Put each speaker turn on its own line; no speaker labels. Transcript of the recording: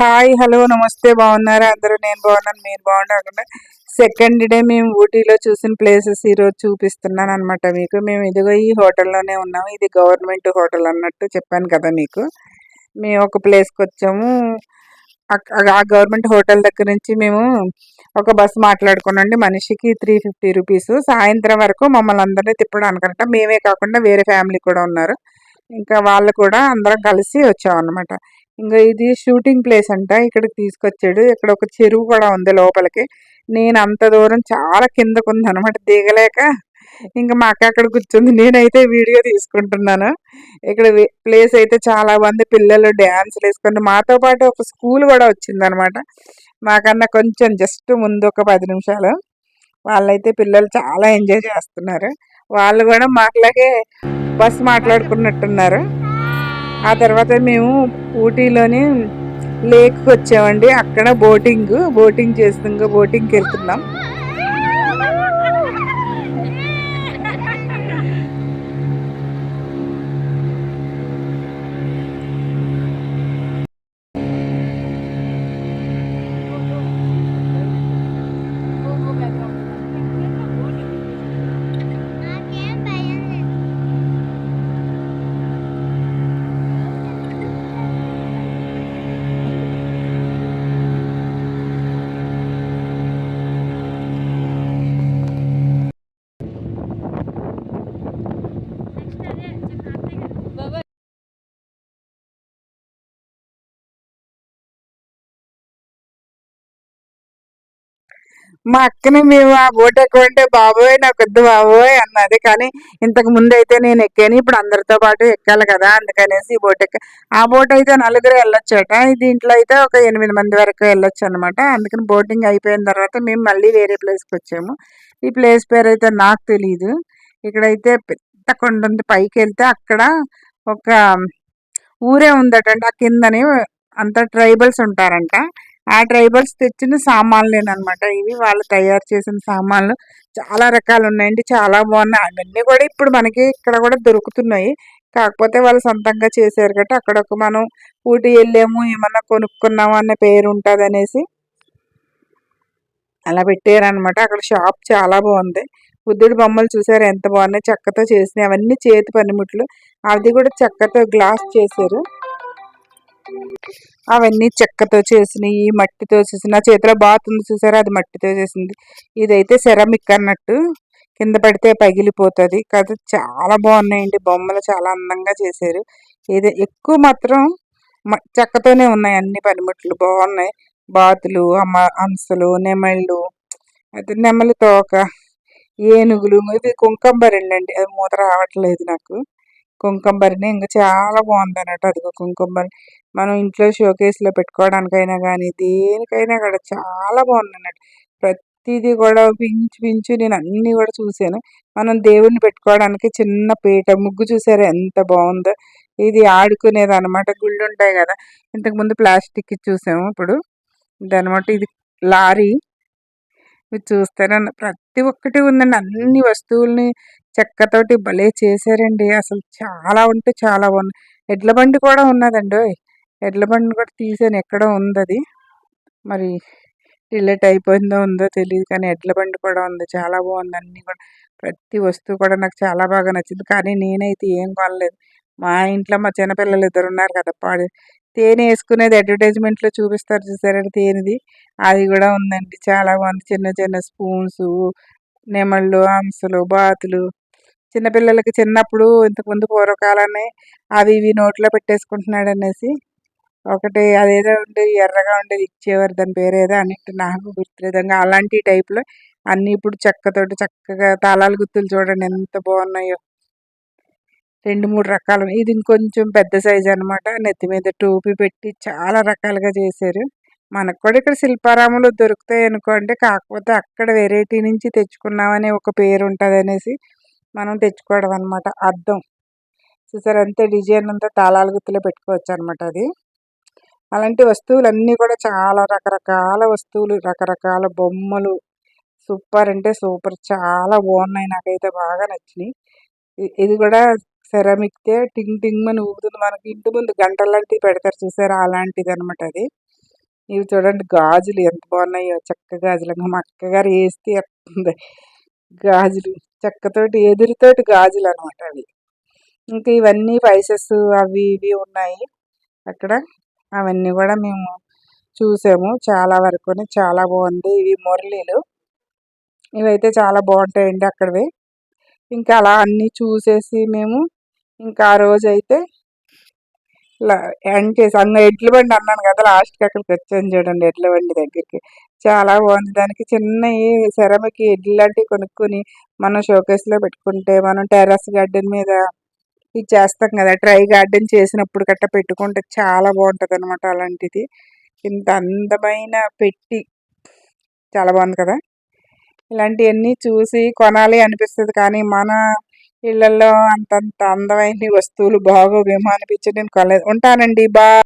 Hi hello నమస్తే బాగున్నారా? అందరూ నేను బాగున్నాను మీరు బాగుండకుండా సెకండ్ డే మేము ఊటీలో చూసిన ప్లేసెస్ ఈరోజు చూపిస్తున్నాను అనమాట మీకు. మేము ఇదిగో ఈ హోటల్లోనే ఉన్నాము. ఇది గవర్నమెంట్ హోటల్ అన్నట్టు చెప్పాను కదా మీకు. మేము ఒక ప్లేస్కి వచ్చాము. ఆ గవర్నమెంట్ హోటల్ దగ్గర నుంచి మేము ఒక బస్సు మాట్లాడుకున్నాండి మనిషికి త్రీ ఫిఫ్టీ రూపీస్ సాయంత్రం వరకు మమ్మల్ని అందరినీ తిప్పడానికంట మేమే కాకుండా వేరే ఫ్యామిలీ కూడా ఉన్నారు. ఇంకా వాళ్ళు కూడా అందరం కలిసి వచ్చాం అనమాట ఇంకా ఇది షూటింగ్ ప్లేస్ అంట. ఇక్కడికి తీసుకొచ్చాడు. ఇక్కడ ఒక చెరువు కూడా ఉంది లోపలికి. నేను అంత దూరం చాలా కిందకు ఉంది అనమాట దిగలేక ఇంకా మా అక్క అక్కడ కూర్చుంది. నేనైతే వీడియో తీసుకుంటున్నాను. ఇక్కడ ప్లేస్ అయితే చాలా మంది పిల్లలు డ్యాన్స్లు వేసుకుంటే మాతో పాటు ఒక స్కూల్ కూడా వచ్చింది అనమాట మాకన్నా కొంచెం జస్ట్ ముందు ఒక పది నిమిషాలు. వాళ్ళైతే పిల్లలు చాలా ఎంజాయ్ చేస్తున్నారు. వాళ్ళు కూడా మాట్లాగే బస్ మాట్లాడుకున్నట్టున్నారు. ఆ తర్వాత మేము ఊటీలోని లేక్కి వచ్చామండి. అక్కడ బోటింగ్ బోటింగ్ చేస్తుండగా బోటింగ్కి వెళ్తున్నాం. మా అక్కని మేము ఆ బోట్ ఎక్కువంటే బాబోయ్ నాకు వద్దు బాబోయ్ అన్నది. కానీ ఇంతకు ముందు అయితే నేను ఎక్కాను. ఇప్పుడు అందరితో పాటు ఎక్కాలి కదా అందుకనేసి ఈ బోట్ ఎక్క. ఆ బోట్ అయితే నలుగురు వెళ్ళొచ్చట. దీంట్లో అయితే ఒక ఎనిమిది మంది వరకు వెళ్ళొచ్చు అనమాట అందుకని బోటింగ్ అయిపోయిన తర్వాత మేము మళ్ళీ వేరే ప్లేస్కి వచ్చాము. ఈ ప్లేస్ పేరు అయితే నాకు తెలియదు ఇక్కడైతే పెద్ద కొండ ఉంది. పైకి వెళ్తే అక్కడ ఒక ఊరే ఉందటండి. ఆ కిందని అంత ట్రైబల్స్ ఉంటారంట. ఆ ట్రైబల్స్ తెచ్చిన సామాన్లేనమాట ఇవి వాళ్ళు తయారు చేసిన సామాన్లు. చాలా రకాలు ఉన్నాయండి చాలా బాగున్నాయి. అవన్నీ కూడా ఇప్పుడు మనకి ఇక్కడ కూడా దొరుకుతున్నాయి. కాకపోతే వాళ్ళు సొంతంగా చేశారు కాబట్టి అక్కడ ఒక మనం ఊటీ వెళ్ళాము ఏమన్నా కొనుక్కున్నాము అనే పేరు ఉంటుంది అనేసి అలా పెట్టారనమాట అక్కడ షాప్ చాలా బాగుంది. బుద్ధుడి బొమ్మలు చూసారు? ఎంత బాగున్నాయి. చెక్కతో చేసినాయి అవన్నీ చేతి పనిముట్లు. అది కూడా చెక్కతో గ్లాస్ చేశారు. అవన్నీ చెక్కతో చేసినవి మట్టితో చేసిన నా చేతిలో బాత్ ఉంది చూసారా? అది మట్టితో చేసింది. ఇదైతే సెరమిక్ అన్నట్టు. కింద పడితే పగిలిపోతుంది. కదా చాలా బాగున్నాయండి. బొమ్మలు చాలా అందంగా చేశారు. ఇది ఎక్కువ మాత్రం మ- చెక్కతోనే ఉన్నాయి అన్ని పనిముట్లు. బాగున్నాయి. బాతులు అమ్మ అంశలు నెమళ్ళు అయితే నెమలి తోక ఏనుగులు ఇది కుంకంబరండి. అండి అది మూత రావట్లేదు నాకు. కుంకుంబరిని ఇంకా చాలా బాగుంది అన్నట్టు అది కుంకుంబరి మనం ఇంట్లో షోకేస్లో పెట్టుకోవడానికైనా కానీ దేనికైనా కూడా చాలా బాగుంది అన్నట్టు ప్రతిదీ కూడా పించు పించు నేను అన్నీ కూడా చూశాను. మనం దేవుడిని పెట్టుకోవడానికి చిన్న పీట ముగ్గు చూసారా ఎంత బాగుందో. ఇది ఆడుకునేది అనమాట గుళ్ళు ఉంటాయి కదా. ఇంతకుముందు ప్లాస్టిక్ చూసాము ఇప్పుడు. ఇదనమాట ఇది లారీ. మీరు చూస్తారన్న ప్రతి ఒక్కటి ఉందండి. అన్ని వస్తువుల్ని చెక్కతోటి భలే చేశారండి. అసలు చాలా ఉంటే చాలా బాగుంది ఎడ్ల బండి కూడా ఉన్నదండి ఎడ్ల బండి కూడా తీసాను. ఎక్కడో ఉంది అది మరి రిలేట్ అయిపోయిందో ఉందో తెలియదు కానీ ఎడ్ల బండి కూడా ఉంది. చాలా బాగుంది. అన్ని కూడా ప్రతి వస్తువు కూడా నాకు చాలా బాగా నచ్చింది. కానీ నేనైతే ఏం కొనలేదు. మా ఇంట్లో మా చిన్నపిల్లలు ఇద్దరు ఉన్నారు కదా పాడు తేనె వేసుకునేది అడ్వర్టైజ్మెంట్లో చూపిస్తారు చూసారండి తేనెది. అది కూడా ఉందండి. చాలా బాగుంది. చిన్న చిన్న స్పూన్స్ నెమళ్ళు అంశలు బాతులు చిన్నపిల్లలకి చిన్నప్పుడు ఇంతకుముందు పూర్వకాలాన్ని అవి ఇవి నోట్లో పెట్టేసుకుంటున్నాడు అనేసి ఒకటి అదేదో ఉండేది ఎర్రగా ఉండేది ఇచ్చేవారు దాని పేరు ఏదో అన్నిటి నాకు గుర్తులేదంగా. అలాంటి టైప్లో అన్నీ ఇప్పుడు చెక్కతోటి చక్కగా తాళాల గుర్తులు చూడండి ఎంత బాగున్నాయో. రెండు మూడు రకాలు. ఇది ఇంకొంచెం పెద్ద సైజు అనమాట నెత్తి మీద టోపీ పెట్టి చాలా రకాలుగా చేశారు. మనకు కూడా ఇక్కడ శిల్పారాములు దొరుకుతాయి అనుకోండి. కాకపోతే అక్కడ వెరైటీ నుంచి తెచ్చుకున్నామనే ఒక పేరు ఉంటుంది అనేసి మనం తెచ్చుకోవడం అనమాట అర్థం చూసారు? అంతే డిజైన్ అంతా తాళాల గుత్తులో పెట్టుకోవచ్చు అనమాట అది. అలాంటి వస్తువులన్నీ కూడా చాలా రకరకాల వస్తువులు రకరకాల బొమ్మలు. సూపర్ అంటే సూపర్. చాలా బాగున్నాయి నాకైతే బాగా నచ్చినాయి. ఇది కూడా సెరామిక్తే టింగ్ టింగ్ అని ఊగుతుంది. మనకి ఇంటి ముందు గంటలాంటివి పెడతారు చూసారా? అలాంటిది అనమాట అది. ఇవి చూడండి గాజులు ఎంత బాగున్నాయో. చక్క గాజులు. మా అక్కగారు వేస్తే గాజులు. చెక్కతోటి ఎదురుతోటి గాజులు అనమాట అవి. ఇంకా ఇవన్నీ పైసెస్ అవి ఇవి ఉన్నాయి. అక్కడ అవన్నీ కూడా మేము చూసాము. చాలా వరకు చాలా బాగుంది ఇవి మురళీలు. ఇవైతే చాలా బాగుంటాయండి అక్కడవి. ఇంకా అలా అన్నీ చూసేసి మేము ఇంకా ఆ రోజు అయితే ఎండ్ చేసి అంగ ఎడ్ల బండి అన్నాను కదా లాస్ట్కి అక్కడికి వచ్చాను చూడండి ఎడ్ల బండి దగ్గరికి. చాలా బాగుంది. దానికి చిన్నవి సెరమిక్ ఎడ్లు లాంటివి కొనుక్కొని మనం షోకేస్లో పెట్టుకుంటే మనం టెర్రస్ గార్డెన్ మీద ఇది చేస్తాం కదా ట్రై గార్డెన్ చేసినప్పుడు గట్ట పెట్టుకుంటే చాలా బాగుంటుంది అనమాట అలాంటిది. ఇంత అందమైన పెట్టి చాలా బాగుంది కదా. ఇలాంటివన్నీ చూసి కొనాలి అనిపిస్తుంది కానీ మన ఇళ్ళల్లో అంతంత అందమైన వస్తువులు బాగోవేమో అనిపించి నేను కొనలేదు. ఉంటానండి. బా